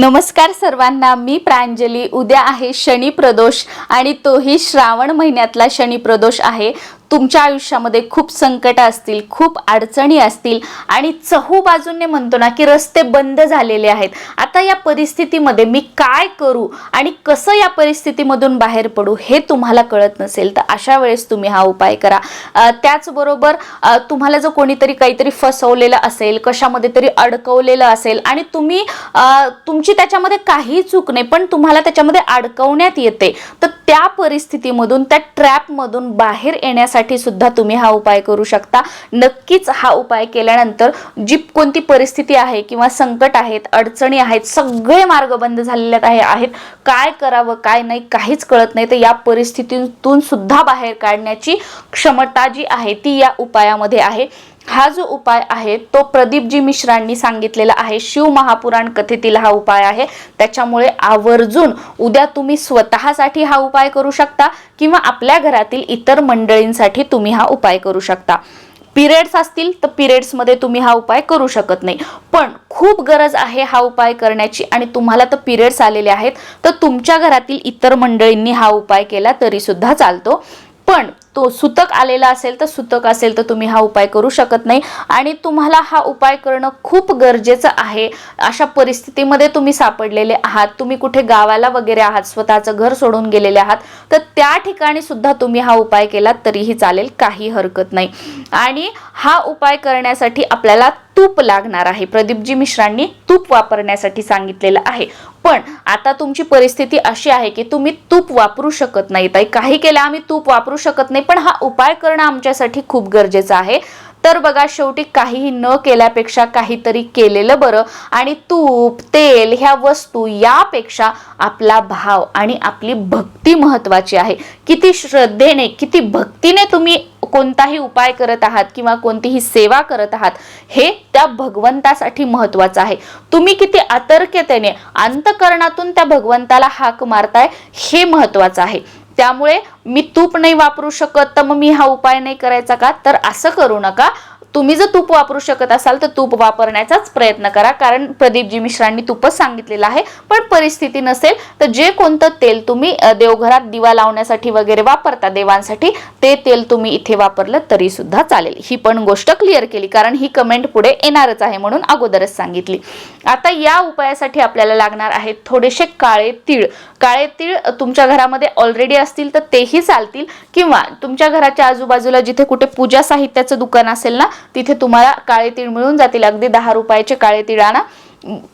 नमस्कार सर्वांना मी प्रांजली. उद्या आहे शनी प्रदोष आणि तोही श्रावण महिन्यातला शनी प्रदोष आहे. तुमच्या आयुष्यामध्ये खूप संकट असतील खूप अडचणी असतील आणि चहू बाजूने म्हणतो ना की रस्ते बंद झालेले आहेत. आता या परिस्थितीमध्ये मी काय करू आणि कसं या परिस्थितीमधून बाहेर पडू हे तुम्हाला कळत नसेल तर अशा वेळेस तुम्ही हा उपाय करा. त्याचबरोबर तुम्हाला जर कोणीतरी काहीतरी फसवलेलं असेल कशामध्ये तरी अडकवलेलं असेल आणि तुम्ही तुमची त्याच्यामध्ये काही चूक नाही पण तुम्हाला त्याच्यामध्ये अडकवण्यात येते तर त्या परिस्थितीमधून त्या ट्रॅपमधून बाहेर येण्यासाठी सुद्धा तुम्ही हा उपाय करू शकता. नक्कीच हा उपाय केल्यानंतर जी कोणती परिस्थिती आहे किंवा संकट आहेत अडचणी आहेत सगळे मार्ग बंद झालेले आहे आहेत. काय करावं काय नाही काहीच कळत नाही. तर या परिस्थितीतून सुद्धा बाहेर काढण्याची क्षमता जी आहे ती या उपायामध्ये आहे. हा जो उपाय आहे तो प्रदीपजी मिश्रांनी सांगितलेला आहे. शिव महापुराण कथेतील हा उपाय आहे. त्याच्यामुळे आवर्जून उद्या तुम्ही स्वतःसाठी हा उपाय करू शकता किंवा आपल्या घरातील इतर मंडळींसाठी तुम्ही हा उपाय करू शकता. पिरियड्स असतील तर पिरियड्समध्ये तुम्ही हा उपाय करू शकत नाही. पण खूप गरज आहे हा उपाय करण्याची आणि तुम्हाला तर पिरियड्स आलेले आहेत तर तुमच्या घरातील इतर मंडळींनी हा उपाय केला तरी सुद्धा चालतो. पण तो सुतक आलेला असेल तर सुतक असेल तर तुम्ही हा उपाय करू शकत नाही. आणि तुम्हाला हा उपाय करणं खूप गरजेचं आहे. अशा परिस्थितीमध्ये तुम्ही सापडलेले आहात. तुम्ही कुठे गावाला वगैरे आहात स्वतःचं घर सोडून गेलेले आहात तर त्या ठिकाणी सुद्धा तुम्ही हा उपाय केला तरीही चालेल काही हरकत नाही. आणि हा उपाय करण्यासाठी आपल्याला तूप लागणार आहे. प्रदीपजी मिश्रांनी तूप वापरण्यासाठी सांगितलेलं आहे. पण आता तुमची परिस्थिती अशी आहे की तुम्ही तूप वापरू शकत नाही. ताई काही केलं आम्ही तूप वापरू शकत नाही पण हा उपाय करणं आमच्यासाठी खूप गरजेचं आहे. तर बघा शेवटी काहीही न केल्यापेक्षा काहीतरी केलेलं बरं. आणि तूप तेल ह्या वस्तू यापेक्षा आपला भाव आणि आपली भक्ती महत्वाची आहे. किती श्रद्धेने किती भक्तीने तुम्ही कोणताही उपाय करत आहात किंवा कोणतीही सेवा करत आहात हे त्या भगवंतासाठी महत्वाचं आहे. तुम्ही किती आतर्क्यतेने अंतकरणातून त्या भगवंताला हाक मारताय हे महत्वाचं आहे. त्यामुळे मी तूप नाही वापरू शकत तर मग मी हा उपाय नाही करायचा का? तर असं करू नका. तुम्ही जर तूप वापरू शकत असाल तर तूप वापरण्याचाच प्रयत्न करा. कारण प्रदीपजी मिश्रांनी तूपच सांगितलेलं आहे. पण परिस्थिती नसेल तर जे कोणतं तेल तुम्ही देवघरात दिवा लावण्यासाठी वगैरे वापरता देवांसाठी ते तेल तुम्ही इथे वापरलं तरी सुद्धा चालेल. ही पण गोष्ट क्लिअर केली. कारण ही कमेंट पुढे येणारच आहे म्हणून अगोदरच सांगितली. आता या उपायासाठी आपल्याला लागणार आहेत थोडेसे काळे तीळ. काळे तीळ तुमच्या घरामध्ये ऑलरेडी असतील तर तेही चालतील. किंवा तुमच्या घराच्या आजूबाजूला जिथे कुठे पूजा साहित्याचं दुकान असेल ना तिथे तुम्हाला काळे तीळ मिळून जातील. अगदी दहा रुपयाचे काळे तीळ आणा.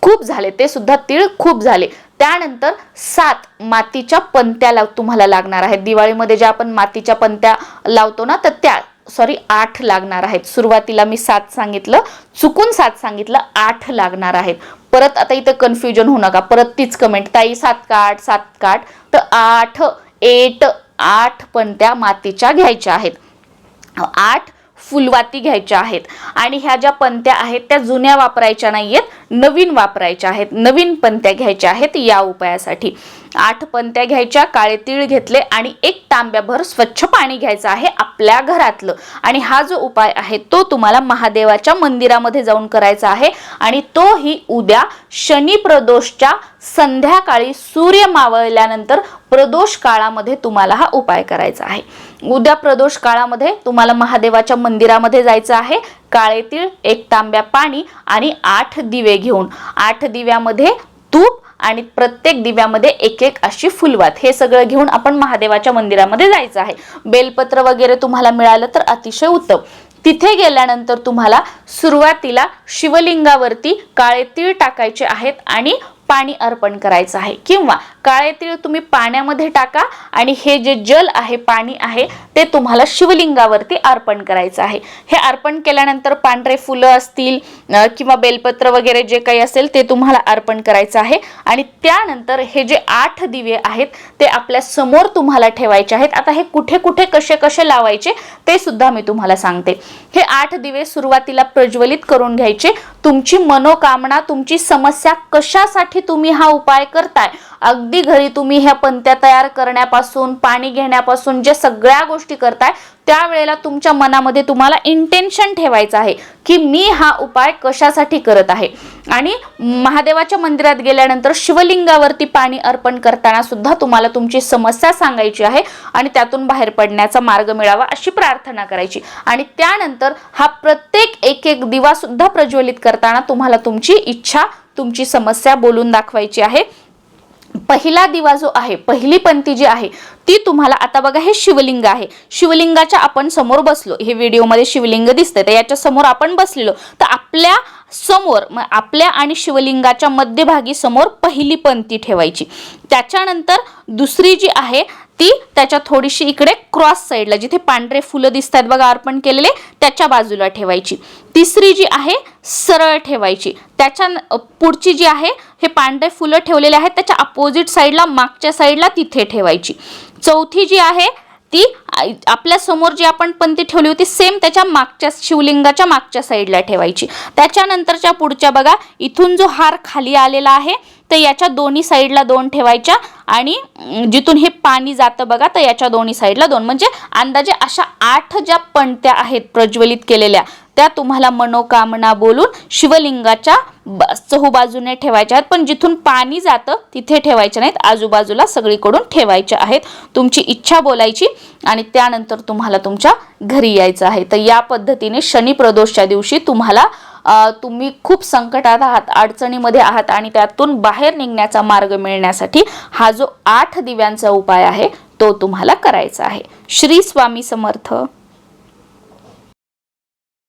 खूप झाले. ते सुद्धा तीळ खूप झाले. त्यानंतर सात मातीच्या पंत्या लाव तुम्हाला लागणार आहेत. दिवाळीमध्ये ज्या आपण मातीच्या पंत्या लावतो ना तर त्या सॉरी आठ लागणार आहेत. सुरुवातीला मी सात सांगितलं. चुकून सात सांगितलं. आठ लागणार आहेत. परत आता इथं कन्फ्युजन होऊ नका. परत तीच कमेंट ताई सात काठ सात काठ तर आठ एट आठ पंत्या मातीच्या घ्यायच्या आहेत. आठ फुलवाती घ्यायच्या आहेत. आणि ह्या ज्या पंत्या आहेत त्या जुन्या वापरायच्या नाहीयेत नवीन वापरायच्या आहेत नवीन पंत्या घ्यायच्या आहेत या उपायासाठी. आठ पंत्या घ्यायच्या काळे तीळ घेतले आणि एक तांब्याभर स्वच्छ पाणी घ्यायचं आहे आपल्या घरातलं. आणि हा जो उपाय आहे तो तुम्हाला महादेवाच्या मंदिरामध्ये जाऊन करायचा आहे. आणि तोही उद्या शनी प्रदोषच्या संध्याकाळी सूर्य मावळल्यानंतर प्रदोष काळामध्ये तुम्हाला हा उपाय करायचा आहे. उद्या प्रदोष काळामध्ये तुम्हाला महादेवाच्या मंदिरामध्ये जायचं आहे. काळे तीळ एक तांब्या पाणी आणि आठ दिवे घेऊन. आठ दिव्यामध्ये तूप आणि प्रत्येक दिव्यामध्ये एक एक अशी फुलवात. हे सगळं घेऊन आपण महादेवाच्या मंदिरामध्ये जायचं आहे. बेलपत्र वगैरे तुम्हाला मिळालं तर अतिशय उत्तम. तिथे गेल्यानंतर तुम्हाला सुरुवातीला शिवलिंगावरती काळे तीळ टाकायचे आहेत आणि पाणी अर्पण करायचं आहे. किंवा काळे तीळ तुम्ही पाण्यामध्ये टाका आणि हे जे जल आहे पाणी आहे ते तुम्हाला शिवलिंगावरती अर्पण करायचं आहे. हे अर्पण केल्यानंतर पांढरे फुलं असतील किंवा बेलपत्र वगैरे जे काही असेल ते तुम्हाला अर्पण करायचं आहे. आणि त्यानंतर हे जे आठ दिवे आहेत ते आपल्यासमोर तुम्हाला ठेवायचे आहेत. आता हे कुठे कुठे कसे कसे लावायचे ते सुद्धा मी तुम्हाला सांगते. हे आठ दिवे सुरुवातीला प्रज्वलित करून घ्यायचे. तुमची मनोकामना तुमची समस्या कशासाठी तुम्ही हा उपाय करताय. अगदी घरी तुम्ही ह्या पंत्या तयार करण्यापासून पाणी घेण्यापासून जे सगळ्या गोष्टी करताय त्यावेळेला तुमच्या मनामध्ये तुम्हाला इंटेन्शन ठेवायचं आहे की मी हा उपाय कशासाठी करत आहे. आणि महादेवाच्या मंदिरात गेल्यानंतर शिवलिंगावरती पाणी अर्पण करताना सुद्धा तुम्हाला तुमची समस्या सांगायची आहे आणि त्यातून बाहेर पडण्याचा मार्ग मिळावा अशी प्रार्थना करायची. आणि त्यानंतर हा प्रत्येक एक एक दिवा सुद्धा प्रज्वलित करताना तुम्हाला तुमची इच्छा तुमची समस्या बोलून दाखवायची आहे. पहिला दिवा जो आहे पहिली पंक्ती जी आहे ती तुम्हाला आता बघा हे शिवलिंग आहे. शिवलिंगाच्या आपण समोर बसलो. हे व्हिडिओमध्ये शिवलिंग दिसतंय. तर याच्या समोर आपण बसलेलो. तर आपल्यासमोर मग आपल्या आणि शिवलिंगाच्या मध्यभागी समोर पहिली पंक्ती ठेवायची. त्याच्यानंतर दुसरी जी आहे ती त्याच्या थोडीशी इकडे क्रॉस साईडला जिथे पांढरे फुलं दिसतात बघा अर्पण केलेले त्याच्या बाजूला ठेवायची. तिसरी जी आहे सरळ ठेवायची. त्याच्या पुढची जी आहे हे पांढरे फुलं ठेवलेले आहेत त्याच्या अपोजिट साईडला मागच्या साईडला तिथे ठेवायची. चौथी जी आहे ती आपल्यासमोर आपल्यासमोर जी आपण पंक्ती ठेवली होती सेम त्याच्या मागच्या शिवलिंगाच्या मागच्या साईडला ठेवायची. त्याच्यानंतरच्या पुढच्या बघा इथून जो हार खाली आलेला आहे तर याच्या दोन्ही साईडला दोन ठेवायच्या आणि जिथून हे पाणी जातं बघा तर याच्या दोन्ही साईडला दोन. म्हणजे अंदाजे अशा आठ ज्या पणत्या आहेत प्रज्वलित केलेल्या त्या तुम्हाला मनोकामना बोलून शिवलिंगाच्या ब- चहूबाजूने ठेवायच्या आहेत. पण जिथून पाणी जातं तिथे ठेवायच्या नाहीत. आजूबाजूला सगळीकडून ठेवायच्या आहेत. तुमची इच्छा बोलायची आणि त्यानंतर तुम्हाला तुमच्या घरी यायचं आहे. तर या पद्धतीने शनी प्रदोषच्या दिवशी तुम्हाला तुम्ही खूप संकटात आहात अडचणीमध्ये आहात आणि त्यातून बाहेर निघण्याचा मार्ग मिळण्यासाठी हा जो आठ दिव्यांचा उपाय आहे तो तुम्हाला करायचा आहे. श्री स्वामी समर्थ.